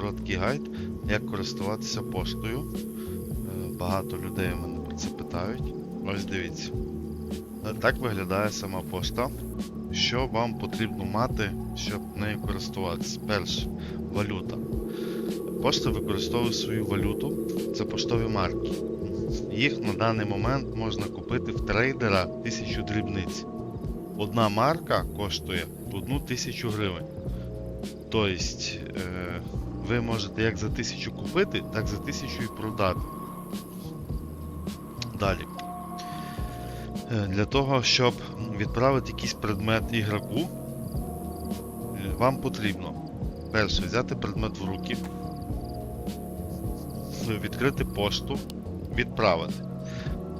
короткий гайд, як користуватися поштою. Е, Багато людей мене про це питають. Ось дивіться. Е, Так виглядає сама пошта. Що вам потрібно мати, щоб нею користуватися? Перше, валюта. Пошта використовує свою валюту, це поштові марки. Їх на даний момент можна купити в трейдера 1000 дрібниць. Одна марка коштує одну тисячу гривень. Тобто, е, ви можете як за 1000 купити, так за 1000 і продати. Далі. Е, Для того, щоб відправити якийсь предмет ігроку, е, вам потрібно перше взяти предмет в руки, відкрити пошту, відправити.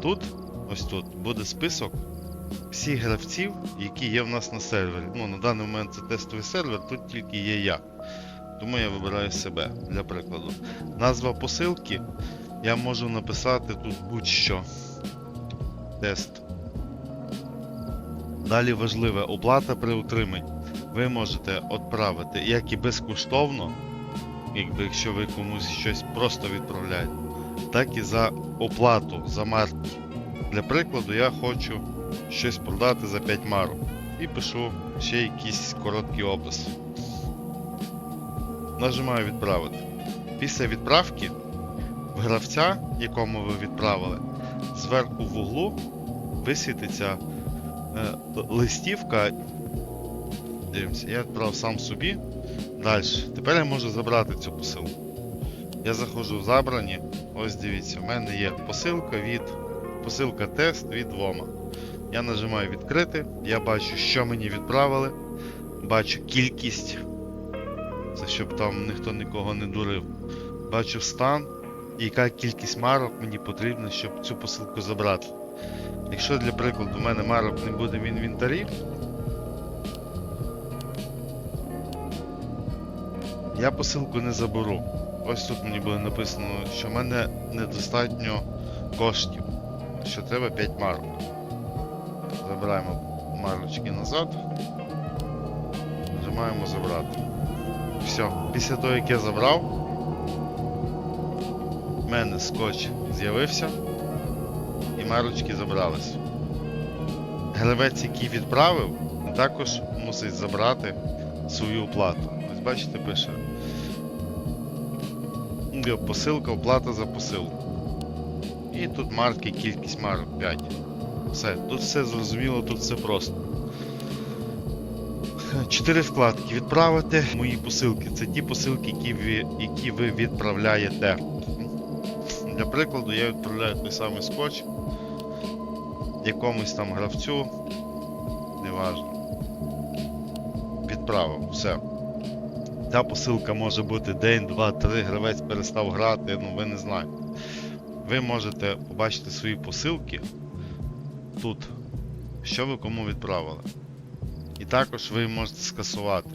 Тут, ось тут, буде список всіх гравців, які є в нас на сервері. Ну, на даний момент це тестовий сервер, тут тільки є я. Тому я вибираю себе для прикладу. Назва посилки я можу написати тут будь-що. Тест. Далі важливе оплата при утриманні. Ви можете відправити як і безкоштовно, якби якщо ви комусь щось просто відправляєте, так і за оплату за марки. Для прикладу, я хочу щось продати за 5 марок. І пишу ще якийсь короткий опис. Нажимаю відправити. Після відправки в гравця, якому ви відправили, зверху в углу висвітиться е, листівка. Дивимося, я відправив сам собі. Далі. Тепер я можу забрати цю посилку. Я заходжу в забрані. Ось дивіться, в мене є посилка від посилка тест від Вома. Я нажимаю відкрити, я бачу, що мені відправили, бачу кількість, це щоб там ніхто нікого не дурив. Бачу стан і яка кількість марок мені потрібна, щоб цю посилку забрати. Якщо для прикладу у мене марок не буде в інвентарі, я посилку не заберу. Ось тут мені буде написано, що в мене недостатньо коштів, що треба 5 марок. Забираємо марочки назад. Нажимаємо забрати. Все. Після того, як я забрав, в мене скотч з'явився і марочки забрались. Гравець, який відправив, також мусить забрати свою оплату. Ось бачите, пише. Посилка, оплата за посилку. І тут марки, кількість марок 5. Все, тут все зрозуміло, тут все просто. Чотири вкладки. Відправити мої посилки. Це ті посилки, які ви, які ви відправляєте. Для прикладу, я відправляю той самий скотч якомусь там гравцю. Неважно. Відправив, все. Ця посилка може бути день, два, три, гравець перестав грати, ну ви не знаєте. Ви можете побачити свої посилки тут, що ви кому відправили. І також ви можете скасувати.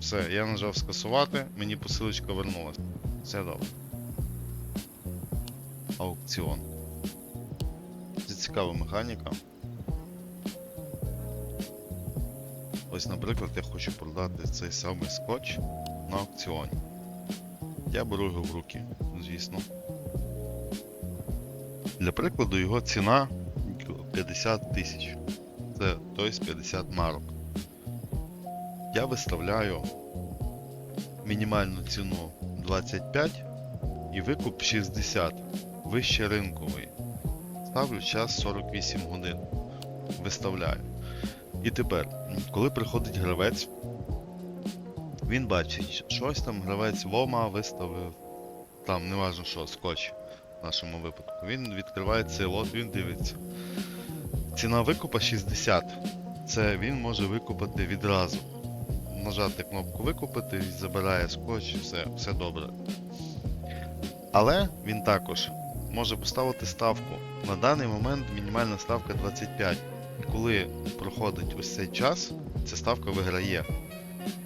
Все, я нажав скасувати, мені посилочка вернулася. Все добре. Аукціон. Це цікава механіка. Ось, наприклад, я хочу продати цей самий скотч на аукціоні. Я беру його в руки, звісно. Для прикладу, його ціна 50 тисяч. Це тобто 50 марок. Я виставляю мінімальну ціну 25 і викуп 60 вище ринкової. Ставлю час 48 годин. Виставляю. І тепер, коли приходить гравець, він бачить, щось там гравець Вома виставив, там неважно що, скотч в нашому випадку. Він відкриває цей лот, він дивиться. Ціна викупа 60. Це він може викупити відразу. Нажати кнопку викупити, забирає скотч, все, все добре. Але він також може поставити ставку. На даний момент мінімальна ставка 25. І коли проходить ось цей час, ця ставка виграє.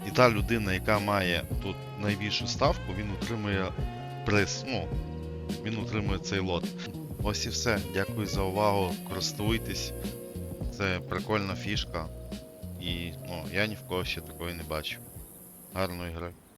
І та людина, яка має тут найбільшу ставку, він отримує приз. Ну, він отримує цей лот. Ось і все. Дякую за увагу. Користуйтесь. Це прикольна фішка. І ну, я ні в кого ще такої не бачив. Гарної гри.